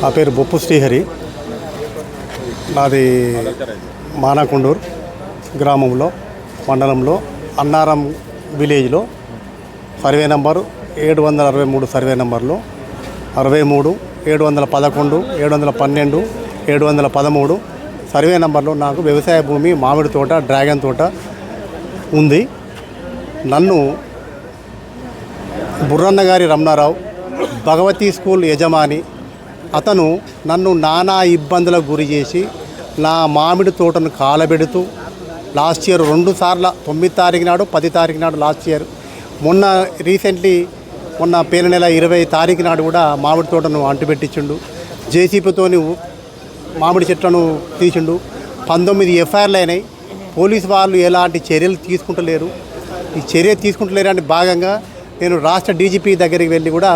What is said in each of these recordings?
నా పేరు బొప్పు శ్రీహరి. నాది మానకొండూరు గ్రామంలో మండలంలో అన్నారం విలేజ్లో సర్వే నంబరు ఏడు వందల అరవై మూడు సర్వే నంబర్లో అరవై మూడు ఏడు వందల పదకొండు ఏడు వందల పన్నెండు ఏడు వందల పదమూడు సర్వే నంబర్లో నాకు వ్యవసాయ భూమి మామిడి తోట డ్రాగన్ తోట ఉంది. నన్ను బుర్రన్న గారి రమణారావు భగవతి స్కూల్ యజమాని అతను నన్ను నానా ఇబ్బందులకు గురి చేసి నా మామిడి తోటను కాలబెడుతూ లాస్ట్ ఇయర్ రెండు సార్ల తొమ్మిది తారీఖు నాడు పది తారీఖు నాడు లాస్ట్ ఇయర్. మొన్న రీసెంట్లీ మొన్న పేరు నెల ఇరవై తారీఖు నాడు కూడా మామిడి తోటను అంటుపెట్టించుండు జేసీపీతో మామిడి చెట్లను తీసిండు. పంతొమ్మిది ఎఫ్ఐఆర్లు అయినాయి. పోలీసు వాళ్ళు ఎలాంటి చర్యలు తీసుకుంటలేరు. ఈ చర్య తీసుకుంటలేరు అని భాగంగా నేను రాష్ట్ర డీజీపీ దగ్గరికి వెళ్ళి కూడా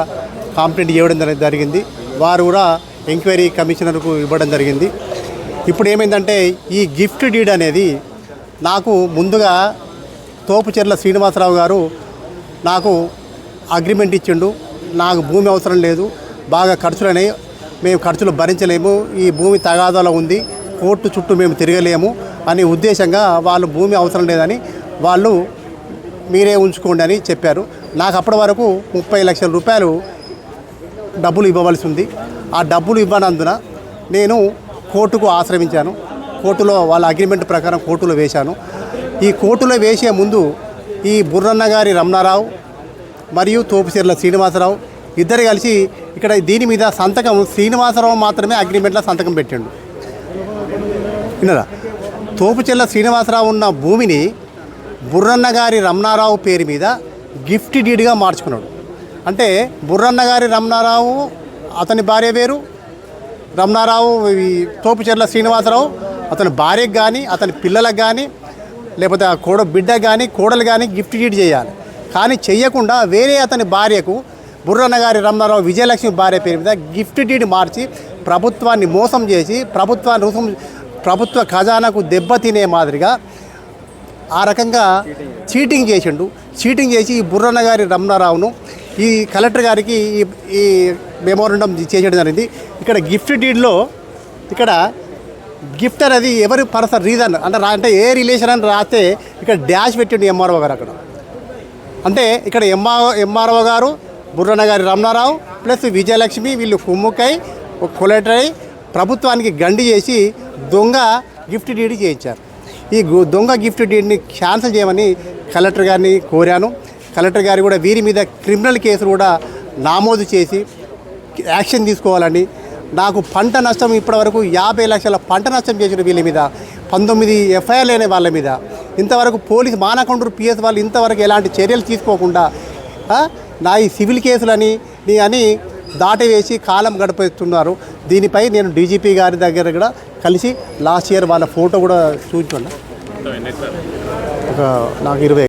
కంప్లైంట్ ఇవ్వడం జరిగింది. వారు కూడా ఎంక్వైరీ కమిషనర్కు ఇవ్వడం జరిగింది. ఇప్పుడు ఏమైందంటే ఈ గిఫ్ట్ డీడ్ అనేది నాకు ముందుగా తోపుచెర్ల శ్రీనివాసరావు గారు నాకు అగ్రిమెంట్ ఇచ్చిండు. నాకు భూమి అవసరం లేదు. బాగా ఖర్చులైనాయి మేము ఖర్చులు భరించలేము. ఈ భూమి తగాదాలో ఉంది. కోర్టు చుట్టూ మేము తిరగలేము అనే ఉద్దేశంగా వాళ్ళు భూమి అవసరం లేదని వాళ్ళు మీరే ఉంచుకోండి అని చెప్పారు. నాకు అప్పటి వరకు ముప్పై లక్షల రూపాయలు డబ్బులు ఇవ్వవలసి ఉంది. ఆ డబ్బులు ఇవ్వనందున నేను కోర్టుకు ఆశ్రమించాను కోర్టులో వాళ్ళ అగ్రిమెంట్ ప్రకారం కోర్టులో వేశాను. ఈ కోర్టులో వేసే ముందు ఈ బుర్రన్న గారి రమణారావు మరియు తోపుచెర్ల శ్రీనివాసరావు ఇద్దరు కలిసి ఇక్కడ దీని మీద సంతకం శ్రీనివాసరావు మాత్రమే అగ్రిమెంట్లో సంతకం పెట్టిండు. విన్నరా? తోపుచెల్ల శ్రీనివాసరావు ఉన్న భూమిని బుర్రన్న గారి రమణారావు పేరు మీద గిఫ్ట్ డీడ్గా మార్చుకున్నాడు. అంటే బుర్రన్న గారి రమణారావు అతని భార్య వేరు. రమణారావు ఈ తోపుచెర్ల శ్రీనివాసరావు అతని భార్యకు కానీ అతని పిల్లలకు కానీ లేకపోతే ఆ కోడ బిడ్డ కానీ కోడలు కానీ గిఫ్ట్ డీడ్ చేయాలి. కానీ చెయ్యకుండా వేరే అతని భార్యకు బుర్రన్న గారి రమణారావు విజయలక్ష్మి భార్య పేరు మీద గిఫ్ట్ డీడ్ మార్చి ప్రభుత్వాన్ని మోసం చేసి ప్రభుత్వాన్ని రుసుము ప్రభుత్వ ఖజానాకు దెబ్బతినే మాదిరిగా ఆ రకంగా చీటింగ్ చేసిండు. చీటింగ్ చేసి ఈ బుర్రన్న గారి రమణారావును ఈ కలెక్టర్ గారికి ఈ ఈ మెమోరండం చేయడం జరిగింది. ఇక్కడ గిఫ్ట్ డీడ్లో ఇక్కడ గిఫ్ట్ అనేది ఎవరి పర్సన్ రీజన్ అంటే రా- అంటే ఏ రిలేషన్ అని రాస్తే ఇక్కడ డాష్ పెట్టిండు ఎంఆర్ఓ గారు అక్కడ. అంటే ఇక్కడ ఎంఆర్ ఎంఆర్ఓ గారు బుర్రన్న గారి రమణారావు ప్లస్ విజయలక్ష్మి వీళ్ళు కుమ్ముకై ఒక కొలెక్టర్ ప్రభుత్వానికి గండి చేసి దొంగ గిఫ్ట్ డీడ్ చేయించారు. ఈ దొంగ గిఫ్ట్ డీడ్ని క్యాన్సిల్ చేయమని కలెక్టర్ గారిని కోరాను. కలెక్టర్ గారు కూడా వీరి మీద క్రిమినల్ కేసులు కూడా నమోదు చేసి యాక్షన్ తీసుకోవాలని నాకు పంట నష్టం ఇప్పటివరకు యాభై లక్షల పంట నష్టం చేసిన వీళ్ళ మీద పంతొమ్మిది ఎఫ్ఐఆర్లు అయిన వాళ్ళ మీద ఇంతవరకు పోలీస్ మానకొండూరు పిఎస్ వాళ్ళు ఇంతవరకు ఎలాంటి చర్యలు తీసుకోకుండా నా ఈ సివిల్ కేసులని నీ అని దాటవేసి కాలం గడిపిస్తున్నారు. దీనిపై నేను డీజీపీ గారి దగ్గర కూడా కలిసి లాస్ట్ ఇయర్ వాళ్ళ ఫోటో కూడా చూపించండి ఒక నాకు ఇరవై